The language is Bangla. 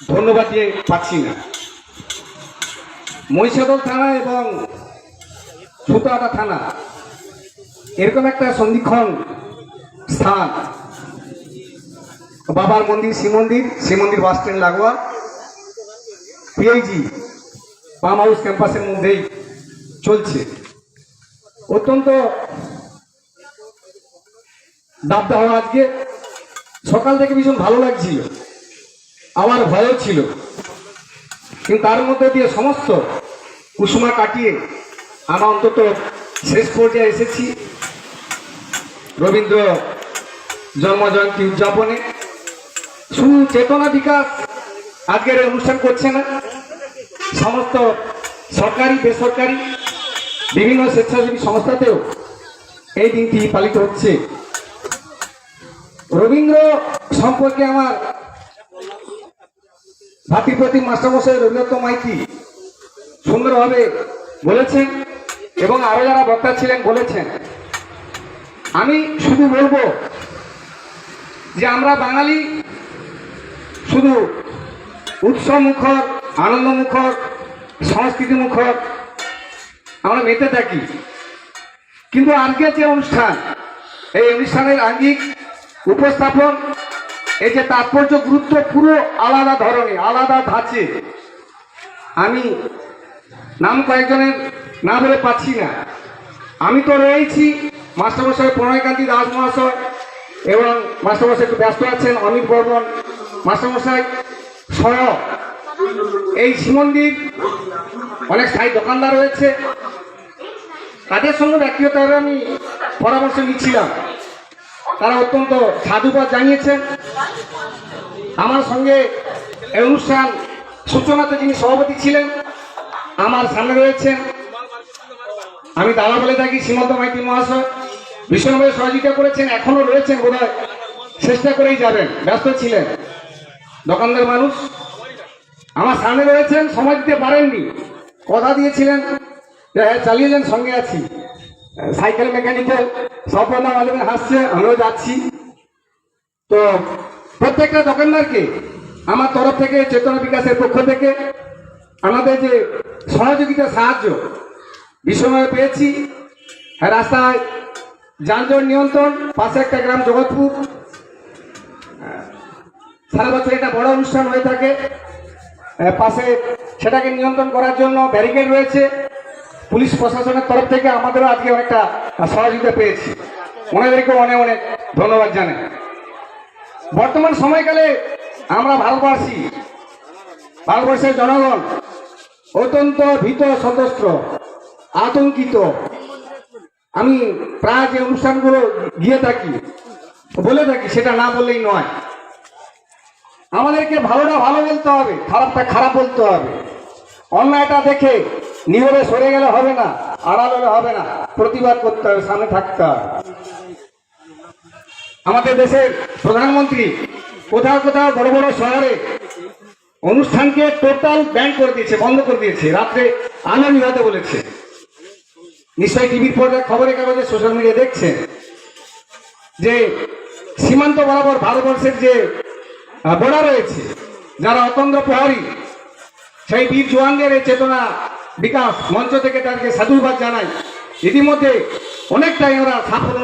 ধন্যবাদ দিয়ে পাচ্ছি না। মহিষাদল থানা এবং সুতাহাটা থানা, এরকম একটা সন্ধিক্ষণ স্থান। বাবার মন্দির শ্রী মন্দির শ্রী মন্দির বাস স্ট্যান্ড, লাগোয়া। পিএইচি পাম হাউস ক্যাম্পাসের মধ্যেই চলছে। অত্যন্ত দাবদাহ আজকে। সকাল থেকে ভীষণ ভালো লাগছিল। আমার ভয়ও ছিল। কিন্তু তার মধ্যে দিয়ে সমস্ত কুসুমা কাটিয়ে আমরা অন্তত শেষ পর্যায়ে এসেছি। রবীন্দ্র জন্মজয়ন্তী উদযাপনে। সুচেতনা বিকাশ আজকের অনুষ্ঠান করছে না, সমস্ত সরকারি, বেসরকারি, বিভিন্ন স্বেচ্ছাসেবী সংস্থাতেও এই দিনটি পালিত হচ্ছে। রবীন্দ্র সম্পর্কে আমার ভাতৃপ্রতিম মাস্টারমশাই রবীন্দ্রনাথ মাইতি। সুন্দরভাবে বলেছেন এবং আরও যারা বক্তা ছিলেন বলেছেন। আমি শুধু বলব যে আমরা বাঙালি শুধু উৎসব মুখর আনন্দ মুখর সংস্কৃতি মুখর আমরা মেতে থাকি। কিন্তু আজকের যে অনুষ্ঠান, এই অনুষ্ঠানের আঙ্গিক উপস্থাপন এই যে তাৎপর্য গুরুত্ব পুরো আলাদা ধরনের, আলাদা ধাঁচে। আমি নাম কয়েকজনের না বলে পাচ্ছি না। আমি তো রয়েছি মাস্টারমশাই প্রণয়কান্তি দাস মহাশয় এবং মাস্টারমশাই একটু ব্যস্ত আছেন অমিত বর্মন। মাস্টারমশাই সহ এই শ্রীমন্দির অনেক স্থায়ী দোকানদার রয়েছে। তাদের সঙ্গে ব্যক্তিগতভাবে আমি পরামর্শ নিচ্ছিলাম। তারা অত্যন্ত সাধুবাদ জানিয়েছেন। আমার সঙ্গে এই অনুষ্ঠান সূচনাতে যিনি সভাপতি ছিলেন, আমার সামনে রয়েছেন। আমি দাদা বলে থাকি, সীমন্ত মাইতি মহাশয়। ভীষণভাবে সহযোগিতা করেছেন এখনও রয়েছেন বোধ চেষ্টা করেই যাবেন, ব্যস্ত ছিলেন। দোকানদার মানুষ। আমার সামনে রয়েছেন, সময় দিতে পারেননি। কথা দিয়েছিলেন হ্যাঁ চালিয়ে যান, সঙ্গে আছি। সাইকেল মেকানিক্যাল সপনা মালিক হাসছে আমিও যাচ্ছি। তো প্রত্যেকটা দোকানদারকে আমার তরফ থেকে, চেতনা বিকাশের পক্ষ থেকে আমাদের যে সহযোগিতা সাহায্য বিষময় পেয়েছি। রাস্তায় যানজট নিয়ন্ত্রণ, পাশে একটা গ্রাম জগৎপুর। সারা বছর একটা বড় অনুষ্ঠান হয়ে থাকে। পাশে সেটাকে নিয়ন্ত্রণ করার জন্য ব্যারিকেড রয়েছে। পুলিশ প্রশাসনের তরফ থেকে আমাদেরও আজকে অনেকটা সহযোগিতা পেয়েছি। ওনাদেরকে অনেক অনেক ধন্যবাদ জানাই। বর্তমান সময়কালে আমরা ভারতবাসী, ভারতবর্ষের জনগণ অত্যন্ত ভীত সন্ত্রস্ত আতঙ্কিত। আমি প্রায় যে অনুষ্ঠানগুলো গিয়ে থাকি, বলে থাকি, সেটা না বললেই নয়। আমাদেরকে ভালোটা ভালো বলতে হবে, খারাপটা খারাপ বলতে হবে। অন্যায়টা দেখে নীরবে সরে গেলে হবে না, আড়াল হবে না, প্রতিবাদ করতে হবে, সামনে থাকতে হবে। আমাদের দেশের প্রধানমন্ত্রী কোথাও কোথাও বড় বড় শহরে অনুষ্ঠানকে টোটাল ব্যান করে দিয়েছে, বন্ধ করে দিয়েছে। রাত্রে আলো নিভাতে বলেছে। নিশ্চয়ই টিভির পর্দায় খবরের কাগজে সোশ্যাল মিডিয়া দেখছেন যে সীমান্ত বরাবর ভারতবর্ষের যে বোড়া রয়েছে, যারা অতন্দ্র প্রহরী, সেই বীর জওয়ানদের এই চেতনা বিকাশ মঞ্চ থেকে তাদেরকে সাধুবাদ জানাই। ইতিমধ্যে অনেকটাই ওরা সাফল্য